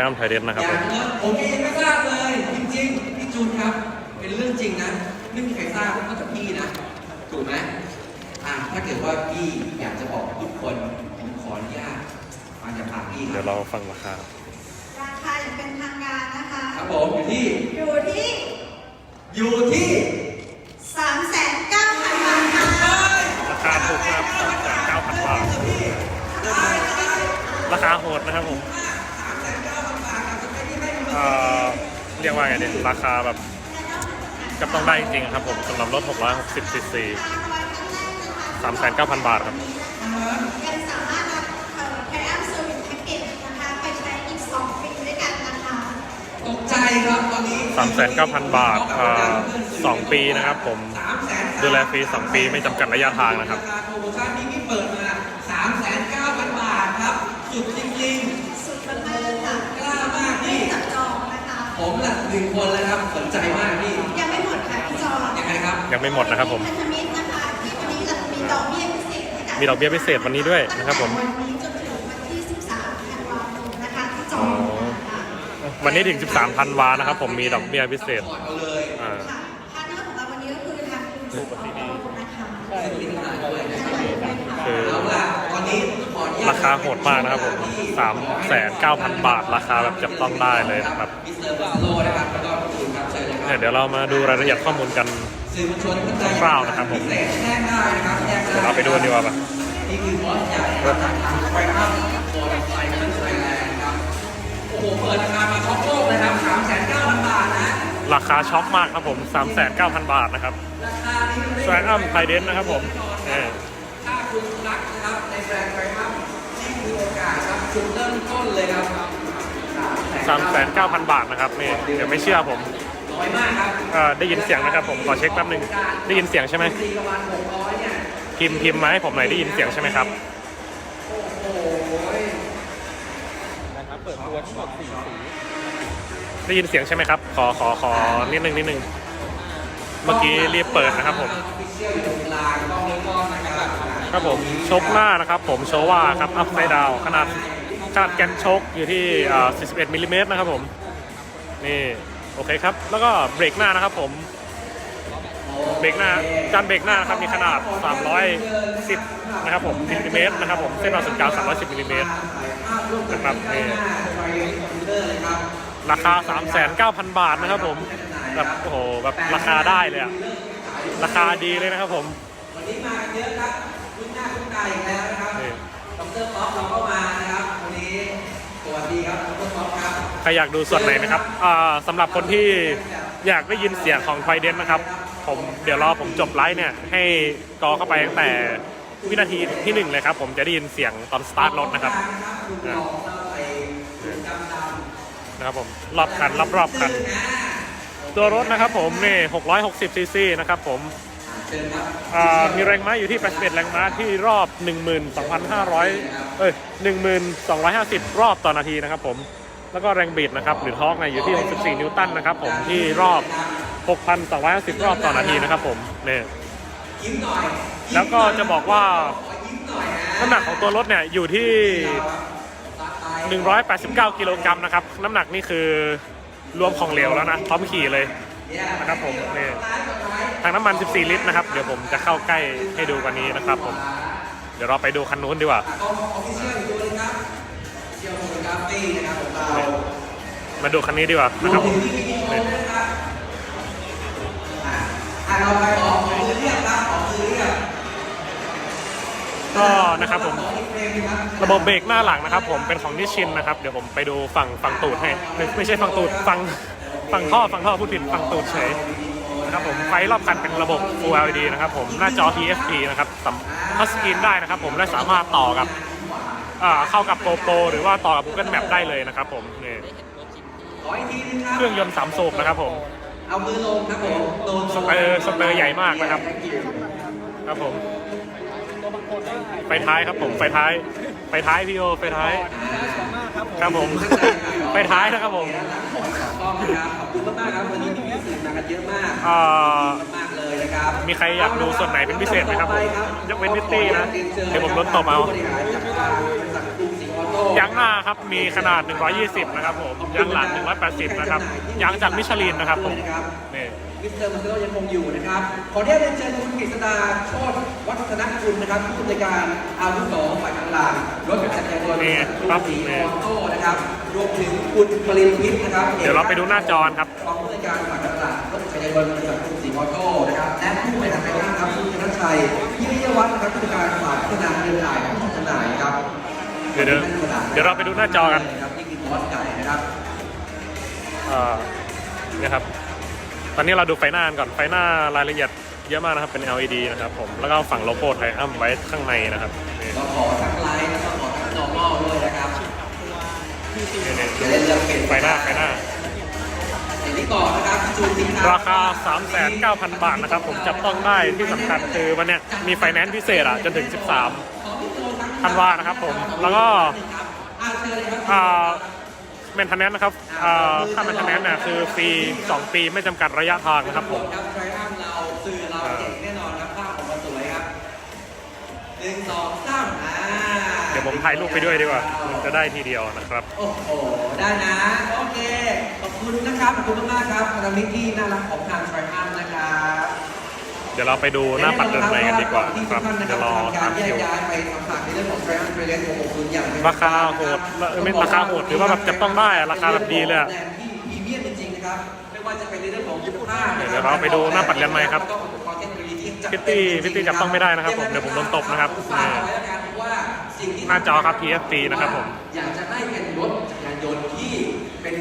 นะเปิดตัวไทยอัมไทยเดนนะครับอผย่ามเรียกผมเองไม่ทราบเลยจริงๆพี่จูนครับ เป็นเรื่องจริงนะไม่มีใครทราบนอกจากพี่นะ ถูกไหมอะถ้าเกิดว่าพี่อยากจะบอกทุกคนผมขออนุญาตฟังจากปากพี่คเดี๋รัยวบเราฟังราคาราคาอย่างเป็นทางการนะคะ ครับผมอยู่ที่ อยู่ที่ อยู่ที่3,900,000บาทค่ะราคาถูกนะครับ9,000บาทราคาโหดนะครับผมเอ่อเรียกว่าไงเนี่ยราคาแบบจับต้องได้จริงๆครับผมสำหรับรถ 660 ซีซี 39,000 บาทครับยังสามารถรับแคร์อัพเซอร์วิสแพ็กเกจนะคะไปใช้อีก2ปีด้วยกันนะคะตกใจครับตอนนี้39,000 บาทเอ่อสองปีนะครับผม ดูแลฟรี2ปีไม่จำกัดระยะทางนะครับราคาโปรโมชั่นนี้ที่เปิดมา 3,900,000บาทครับ สุดจริงสุดมากๆค่ะๆกล้า ผมหลักหนึ่งคนเลยครับ สนใจมากพี่ ยังไม่หมดค่ะพี่จอยังไงครับ ยังไม่หมดนะครับผม พันธมิตรนะคะที่วันนี้เรามีดอกเบี้ยพิเศษให้กับมีดอกเบี้ยพิเศษวันนี้ด้วยนะครับผมตั้งแต่วันนี้จนถึงวันที่ 13ธันวาคมนะคะที่จองนะคะวันนี้ถึง 13ธันวานะครับผมมีดอกเบี้ยพิเศษถอดเอาเลยอ่า ค่ะพาร์ทเนอร์ของเราวันนี้ก็คือทางคุณสุภพนะคะซึ่งมีขนาดด้วยนะครับคือ ราคาโหดมากนะครับผม39,000บาทราคาแบบจับต้องได้เลยนะครับมิสเตอร์บาโลนะครับแล้วก็คุณครับเชิญเลยคเนี่ยรับเดี๋ยวเรามาดูรายละเอียดข้อมูลกันสื่อมวลชนท่านใดคร่าวๆนะครับผมพิเศษแจ้งได้นะครับแจ้งได้เดี๋ยวเราไปดูกันดีกว่าปะนี่คือบอสใหญ่นะครับจากทางไฟอัพโฟร์ไซเคิลไทยแลนด์ครับโอ้โหเปิดราคามาช็อปโลกเลยครับ3,900,000บาทนะราคาช็อปมากครับผม 39,000 บาทนะครับราคานี้ไม่แซงอัมไทเดนนะครับผมเออถ้าคุณรักนะครับในแบรนด์ไฟอัพนี่ คือโอกาสครับจุดเริ่มต้นเลยครับ39,000บาทนะครับนี่เดี๋ยวไม่เชื่อผมน้อยมากครับเอ่อได้ยินเสียงนะครับผมขอเช็คแป๊บนึงได้ยินเสียงใช่ไหมตีประมาณ600เนี่ยพิมพ์พิมพ์มาให้ผมหน่อยได้ยินเสียงใช่ไหมครับโอ้โหนะครับเปิดตัวทั้งหมด4สีได้ยินเสียงใช่ไหมครับ ขอขอขอนิดนึงนิดนึงเมื่อกี้รีบเปิดนะครับผม ครับผมชกหน้านะครับผมโชว่าครับอัพไซด์ดาวขนาดขนาดแกนชกอยู่ที่41มิลลิเมตรนะครับผมนี่โอเคครับ แล้วก็เบรกหน้านะครับผมเบรกหน้าจานเบรกหน้าครับมีขนาด 310 นะครับผมมิลลิเมตรนะครับผมเส้นผ่าศูนย์กลาง310มิลลิเมตรนะครับนี่ราคา 39,000บาทนะครับผมแบบโอ้โหแบบราคาได้เลยอะราคาดีเลยนะครับผมวันนี้มาเยอะครับ คุ้นหน้าคุ้นตาอีกแล้วนะครับดรป๊อปเราก็มานะครับวันนี้สวัสดีครับดรป๊อปครับใครอยากดูส่วนไหนนะครับสำหรับคนที่อยากได้ยินเสียงของไทเดนนะครับผมเดี๋ยวรอผมจบไลฟ์เนี่ยให้กอเข้าไปตั้งแต่วินาทีที่หนึ่งเลยครับ ผมจะได้ยินเสียงตอนสตาร์ทรถนะครับราใส่ถุงดำดนะครับผมรอบคันรอบรอบคัน ตัวรถนะครับผมนี่660ซีซีนะครับผม อ่ามีแรงม้าอยู่ที่ 81 แรงม้าที่รอบ 12,500 เอ้ย 1250 รอบต่อนาทีนะครับผม แล้วก็แรงบิดนะครับ หรือทอร์กเนี่ยอยู่ที่ 64 นิวตันนะครับผมที่รอบ 6,250 รอบต่อนาทีนะครับผมเนี่ยแล้วก็จะบอกว่าน้ำหนักของตัวรถเนี่ยอยู่ที่ตัดไป189 กิโลกรัมนะครับ น้ำหนักนี่คือรวมของเหลวแล้วนะพร้อมขี่เลยนะครับผมเนี่ย ทางน้ำมัน 14 ลิตรนะครับ เดี๋ยวผมจะเข้าใกล้ให้ดูกันนี้นะครับผม เดี๋ยวเราไปดูคันนู้นดีกว่าเมาดูคันนี้ดีกว่านะครัมบผถึมงที่มีโชว์ด้วยนะครับอะอะเราไปขอขอมือเรียกครับขอมือเรียกก็นะครับผมระบบเบรกหน้าหลังนะครับ ผมเป็นของนิชินนะครับ เดี๋ยวผมไปดูฝั่งฝั่งตูดให้ ไม่ไม่ใช่ฝั่งตูดฝั่งฝั่งท่อฝั่งท่อพูดผิดฝั่งตูดเฉย นะครับผมไฟรอบคันเป็นระบบ Full LED นะครับผมหน้าจอ TFT นะครับสัมทัชสกรีนได้นะครับผมและสามารถต่อกับอ่าเข้ากับ GoPro หรือว่าต่อกับ Google Map ได้เลยนะครับผมนี่ขออีกทีนึงครับเครื่องยนต์สามสูบนะครับผมเอามือลงครับผมโดนสเตอร์สเตอร์ใหญ่มากนะครับ ครับผม ไฟท้ายครับผม ไฟท้าย ไฟท้ายพี่โอไฟท้าย ครับผมไฟท้ายนะครับผมต้องนะครับขอบคุณมากๆครับวันนี้มีสื่อมากันเยอะมากเอ่อมากๆเลยนะครับมีใครอยากดูส่วนไหนเป็นพิเศษไหมครับผมยกเว้นพิตตี้นะเดี๋ยวผมลดตบเอาผู้บริหารจากทางบริษัทกรุงศรีออโต้ยางหน้าครับมีขนาด 120 นะครับผมยางหลัง 180 นะครับยางจากมิชลินนะครับผมนี่ มิสเตอร์มาเซโลยังคงอยู่นะครับ ขอเรียนเรียนเชิญคุณกฤษดาโชติวัฒนกุลนะครับผู้อำนวยการอาวุโสฝ่ายต่างๆรถจักรยานยนต์นี่กรุครังบศรีนี่ออโต้นะครับรวมถึงคุณปรินทิพย์นะครับเดี๋ยวเราไปดูหน้าจอครับรองผู้อำนวยการฝ่ายต่างๆรถจักรยานยนต์บริษัทกรุงศรีออโต้นะครับและผู้บริหารการครับคุณธนชัยพิริยวัฒน์นะครับผู้จัดการฝ่ายพัฒนาเครือข่ายผู้จำหน่ายครับเดี๋ยวเดี๋ยวเดี๋ยวเราไปดูหน้าจอกันครับนี่คือบอสไก่นะครับเอ่อเนี่ยครับ ตอนนี้เราดูไฟหน้ากันก่อนไฟหน้ารายละเอียดเยอะมากนะครับเป็น LED นะครับผมแล้วก็ฝั่งโลโก้ไทอัมไว้ข้างในนะครับนี่ก็ขอทั้งไลน์แล้วก็ขอทั้ง normal ด้วยนะครับนี่นี่จะได้เลือกเป็นไฟหน้าไฟหน้าอย่างที่ก่อนนะครับจูนทิ้งท้ยราคา 3,900 บาทนะครับ ผมจับต้องได้ที่สำคัญคือวันเนี้ยมีไฟแนนซ์พิเศษอะจนถึง 13ธันวานะครับผมแล้วก็ แมนเทนแนนนะครับอ่าค่าแมนเทนแนนเนี่ยคือฟรี2 ปีไม่จำกัดระยะทางนะครับผมครับไทรอัมเราสื่อเราเจ๋งแน่นอนครับภาพของเราสวยครับหนึ่งสองสามอ่าเดี๋ยวผมถ่ายรูปไปด้วยดีกว่ามันจะได้ทีเดียวนะครับ โอ้โห ได้นะ โอเค ขอบคุณนะครับ ขอบคุณมากๆครับพันธมิตรที่น่ารักของทางไทรอัมนะครับเดี๋ยวเราไปดูหน้าปัดเดินใหม่กันดีกว่านะครับที่เดี๋ยวรอทำการทำแยคิกวย้ายไปทำผ่านในเรื่องของไทรอัมเทรนด์660อย่างเป็นราคาโหดเออไม่ราคาโหดถือว่าแบบจับต้องได้อะราคาแบบดีเลยอะแบรนด์ที่พรีเมียมจริงๆนะครับไม่ว่าจะเป็นในเรื่องของคุณภาพนะคบเดี๋ยวเราไปดูหน้าปัดเรียนใหม่ครับแล้วก็อุปกรณ์เทคโนโลยีที่จำพิเป็นตตี้จริงๆพิตตี้จับต้องไม่ได้นะครับผมเดี๋ยวผมโดนตบนะครับฝากเอาไว้แล้วกันว่าสิ่งที่หน้าจอครับ TFT นะครับผมอยากจะให้เป็นรถ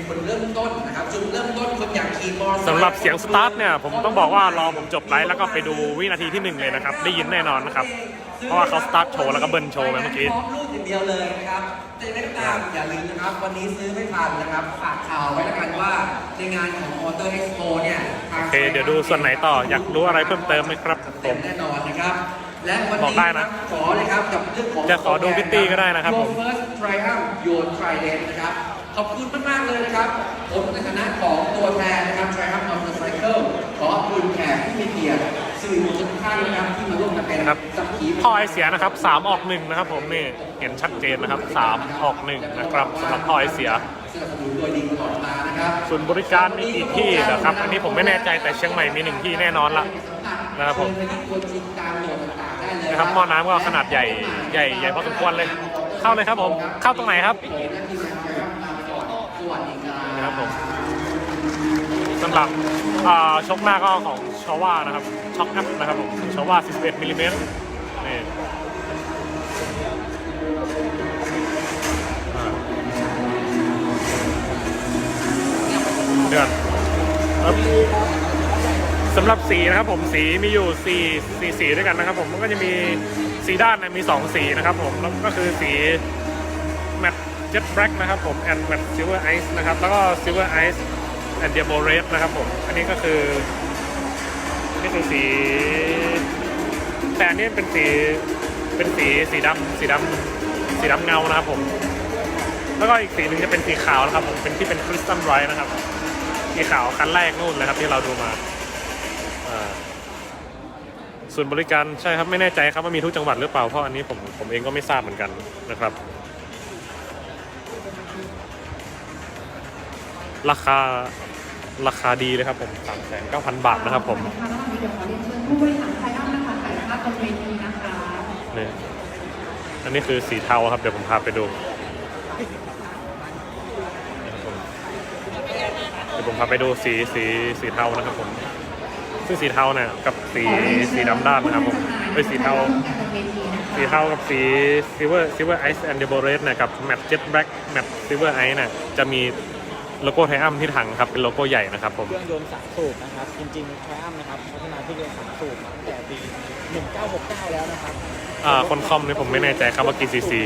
คนเริ่มต้นนะครับจุดเริ่มต้นคนอยากขี่มอเตอร์ไซค์สำหรับเสียงสตาร์ทเนี่ยผมต้องบอกว่ารอผมจบไลฟ์แล้วก็ไปดูวินาทีที่หนึ่งเลยนะครับได้ยินแน่นอนนะครับเพราะว่าเขาสตาร์ทโชว์แล้วก็เบิ้ลโชว์ไปเมื่อกี้พร้อมรูปอย่างเดียวเลยนะครับแต่ยังไงก็ตามอย่าลืมนะครับ วันนี้ซื้อไม่ทันนะครับฝากข่าวไว้แล้วกันว่าในงานของ Motor Expo เนี่ยทางโอเคเดี๋ยวดูส่วนไหนต่ออยากรู้อะไรเพิ่มเติมไหมครับผเต็มมแน่นอนนะครับและวันบอกนี้ได้นะนะขอเลยครับกับเรื่องของจะขอดูพิตตี้ก็ได้นะครับผม Your First Triumph Your Trident นะครับ ขอบคุณมากๆเลยนะครับ ผมในฐานะของตัวแทนนะครับ Triumph Motorcycle ขอขอบคุณแขกที่มีเกียรติสื่อมวลชนทุกท่านนะครับที่มาร่วมกันเป็นครับ สักขีพยาน ท่อไอเสียนะครับสามออกหนึ่งนะครับ ผมนี่เห็นชัดเจนนะครับสามออกหนึ่งนะครับสำหรับท่อไอเสีย สนับสนุนโดยดีตลอดมานะครับส่วนบริการมีกี่ที่นะครับ อันนี้ผมไม่แน่ใจแต่เชียงใหม่มีหนึ่งที่แน่นอนละ นะครับผม เชิญไปที่คนจริงตามโหนดต่างๆได้เลยนะครับหม้อน้ำก็ขนาดใหญ่ใหญ่ใหญ่พอสมควรเลย เข้าเลยครับผม เข้าตรงไหนครับสวัำหรับอ่าชกหน้าก็ของชาว่านะครับช็อคอัพนะครับผมชาว่า 41มิลลิเมตรนี่เดือนสำหรับสีนะครับผมสีมีอยู่สีสีสีด้วยกันนะครับ ผมมันก็จะมีสีด้านเนยมีสองสีนะครับผมแล้วก็คือสีแมตเจ็ตแบล็กนะครับผมแอนด์แมตซิลเวอร์ไอซ์นะครับแล้วก็ซิลเวอร์ไอซ์ แอนเดียโบเรสนะครับผม อันนี้ก็คือนี่คือสี แต่อันนี้เป็นสีเป็นสีสีดำสีดำสีดำเงานะครับผม แล้วก็อีกสีหนึ่งจะเป็นสีขาวนะครับผมเป็นที่เป็นคริสตัลไรท์นะครับสีขาวคันแรกนู่นเลยครับที่เราดูมาอ่าส่วนบริการใช่ครับไม่แน่ใจครับว่ามีทุกจังหวัดหรือเปล่าเพราะอันนี้ผมผมเองก็ไม่ทราบเหมือนกันนะครับ ราคา ราคาดีเลยครับผม3 9 0 0 0บาทนะครับผมนะคะแล้ววันนี้เดี๋ยวขอเรียนเชิญผู้บริหารไทยอัมนะคะถ่ายภาพบนเวทีนะคะนี่อันนี้คือสีเทาครับเดี๋ยวผมพาไปดูเดี๋ยวผมพาไปดูสีสีสีเทานะครับผมซึ่งสีเทาเนี่ยกับสีสีดำด้านนะครับผมเอ้สีเทาสีเทากับสีซิเวอร์ซิเวอร์ไอซ์แอนเดโบเรสเนี่ยกับแมตเจ็ตแบล็กแมตซิเวอร์ไอซ์เนี่ยจะมี โลโก้ไทอัมที่ถังครับเป็นโลโก้ใหญ่นะครับผม เครื่องยนต์สามสูบนะครับ จริงๆ Triumph นะครับพัฒนาเครื่องยนต์สามสูบมาตั้งแต่ปี 1969 แล้วนะครับอ่าคนคอมเนี่ยผมไม่แน่ใจครับว่ากี่ซีซี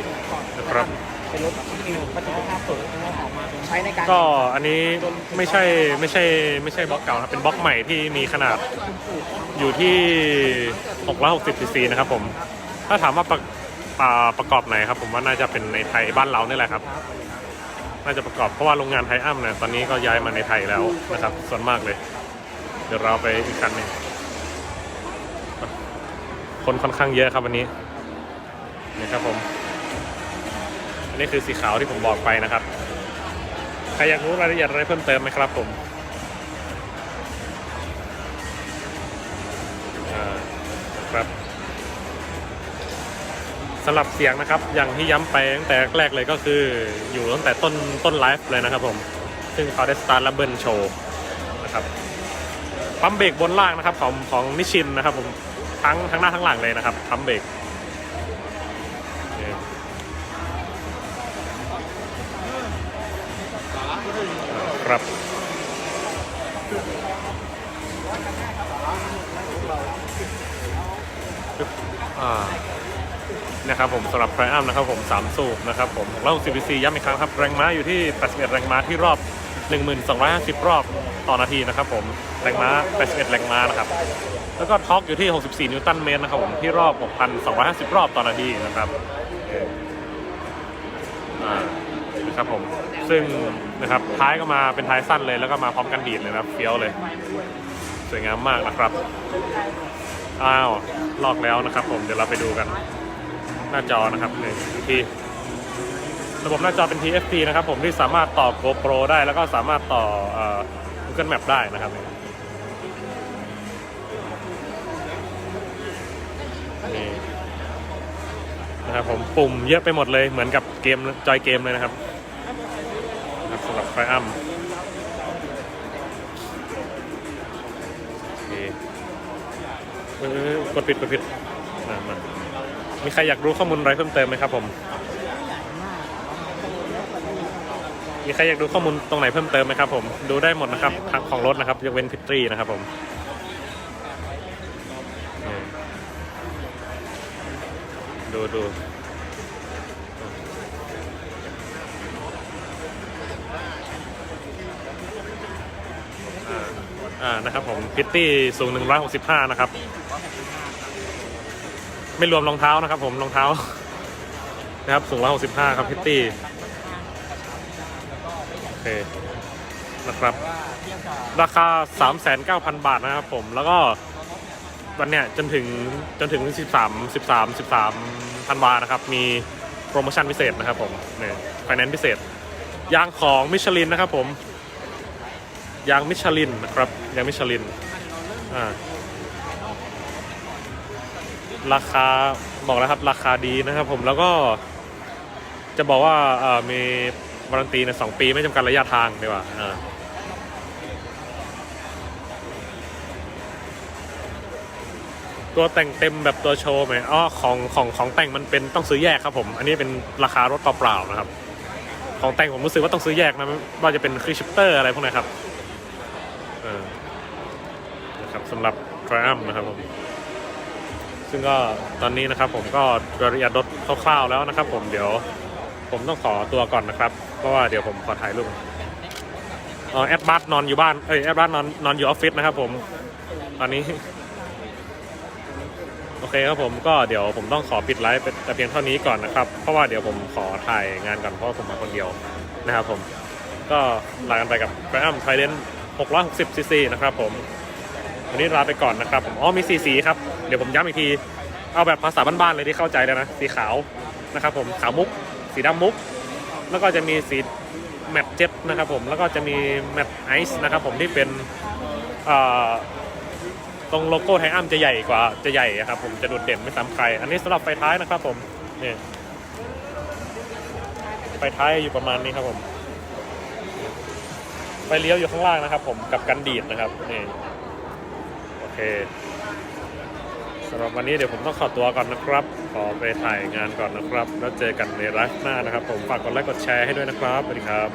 นะครับ เป็นรถที่มีประสิทธิภาพสูงนะครับออกมาใช้ในการก็อันนี้ไม่ใช่ไม่ใช่ไม่ใช่บล็อกเก่านะเป็นบล็อกใหม่ที่มีขนาดอยู่ที่660ซีซีนะครับผม ถ้าถามว่าประอ่าประกอบไหนครับผมว่าน่าจะเป็นในไทยบ้านเรานี่แหละครับ น่าจะประกอบเพราะว่าโรงงานไทยอ้ำเนี่ยตอนนี้ก็ย้ายมาในไทยแล้วนะครับ ส่วนมากเลย เดี๋ยวเราไปอีกคันหนึ่งคนค่อนข้างเยอะครับวันนี้นี่ครับผมอันนี้คือสีขาวที่ผมบอกไปนะครับ ใครอยากรู้รายละเอียดอะไรเพิ่มเติมไหมครับผม สำหรับเสียงนะครับ อย่างที่ย้ำไปตั้งแต่แรกเลยก็คืออยู่ตั้งแต่ต้นต้นไลฟ์เลยนะครับผม ซึ่งเขาได้สตาร์ทและเบิร์นโชว์นะครับปั๊มเบรกบนล่างนะครับของของนิชินนะครับผมทั้งทั้งหน้าทั้งหลังเลยนะครับปั๊มเบรกครับอ่า นะครับผมสำหรับไ r รอัมนะครับผม3สูบนะครับผมแล้ว60 cc ย้ำอีกครั้งครับแรงม้าอยู่ที่ 81 แรงม้าที่รอบ 1250 รอบต่อนาทีนะครับผมแรงม้า 81 แรงม้านะครับแล้วก็ทอร์กอยู่ที่ 64 นิวตันเมตรนะครับผมที่รอบ 6,250 รอบต่อนาทีนะครับอ่านะครับผมซึ่งนะครับท้ายก็มาเป็นท้ายสั้นเลยแล้วก็มาพร้อมกันดีดเลยนะเฟี้ยวเลย สวยงามมากนะครับอ้าวลอกแล้วนะครับผมเดี๋ยวเราไปดูกัน หน้าจอนะครับหนึ่งที่ระบบหน้าจอเป็น TFT นะครับผมที่สามารถต่อ GoPro ได้แล้วก็สามารถต่ออ Google Map ได้นะครับนี่นะครับผมปุ่มเยอะไปหมดเลยเหมือนกับเกมจอยเกมเลยนะครับนะครับสำหรับไฟอัมเออกดปิดกดปิดมามา มีใครอยากรู้ข้อมูลอะไรเพิ่มเติมไหมครับผม มีใครอยากดูข้อมูลตรงไหนเพิ่มเติมไหมครับผม ดูได้หมดนะครับทั้งของรถนะครับยกเว้นพิตรีนะครับผมดูดูอ่าอ่านะครับผมพิตตี้สูง 165 นะครับ ไม่รวมรองเท้านะครับผมรองเท้านะครับสูง165ครับพิตตี้โอเคนะครับราคา39,000บาทนะครับผมแล้วก็วันเนี้ยจนถึงจนถึง13 13 13ธันวานะครับ มีโปรโมชั่นพิเศษนะครับผมเนี่ยไฟแนนซ์พิเศษยางของมิชลินนะครับผมยางมิชลินนะครับยางมิชลินอ่า ราคาบอกแล้วครับราคาดีนะครับผมแล้วก็จะบอกว่าเออมีวารันตีในสองปีไม่จำกัดระยะทางดีกว่าอ่าตัวแต่งเต็มแบบตัวโชว์ไหมอ๋อของของของแต่งมันเป็นต้องซื้อแยกครับผม อันนี้เป็นราคารถเปล่าๆนะครับ ของแต่งผมรู้สึกว่าต้องซื้อแยกนะว่าจะเป็นครีชิปเตอร์อะไรพวกนี้ครับ เออนะครับสำหรับ Triumph นะครับผม ซึ่งก็ตอนนี้นะครับผมก็รายละเอียดรถคร่าวๆแล้วนะครับ ผมเดี๋ยวผมต้องขอตัวก่อนนะครับ เพราะว่าเดี๋ยวผมขอถ่ายรูปเออแอดบัสนอนอยู่บ้านเอ้ยแอดบัสนอนนอนอยู่ออฟฟิศนะครับผมตอนนี้ โอเคครับผมก็เดี๋ยวผมต้องขอปิดไลฟ์แต่เพียงเท่านี้ก่อนนะครับ เพราะว่าเดี๋ยวผมขอถ่ายงานก่อนเพราะผมมาคนเดียวนะครับผมก็ลากันไปกับไบรอัมไทเดน660ซีซีนะครับผม วันนี้ลาไปก่อนนะครับผมอ๋อมีสีสีครับ เดี๋ยวผมย้ำอีกที เอาแบบภาษาบ้านๆเลยที่เข้าใจเลยนะ สีขาวนะครับผม ขาวมุก สีดำมุก แล้วก็จะมีสีแมตเจ็ตนะครับผม แล้วก็จะมีแมตไอซ์นะครับผมที่เป็นตรงโลโก้ไทอัมจะใหญ่กว่าจะใหญ่ครับผมจะโดดเด่นไม่ซ้ำใคร อันนี้สำหรับไฟท้ายนะครับผมนี่ไฟท้ายอยู่ประมาณนี้ครับผม ไฟเลี้ยวอยู่ข้างล่างนะครับผมกับกันดีดนะครับนี่ เคสำหรับวันนี้เดี๋ยวผมต้องขอตัวก่อนนะครับ ขอไปถ่ายงานก่อนนะครับ แล้วเจอกันในไลฟ์หน้านะครับ ผมฝากกดไลค์กดแชร์ให้ด้วยนะครับสวัสดีครับ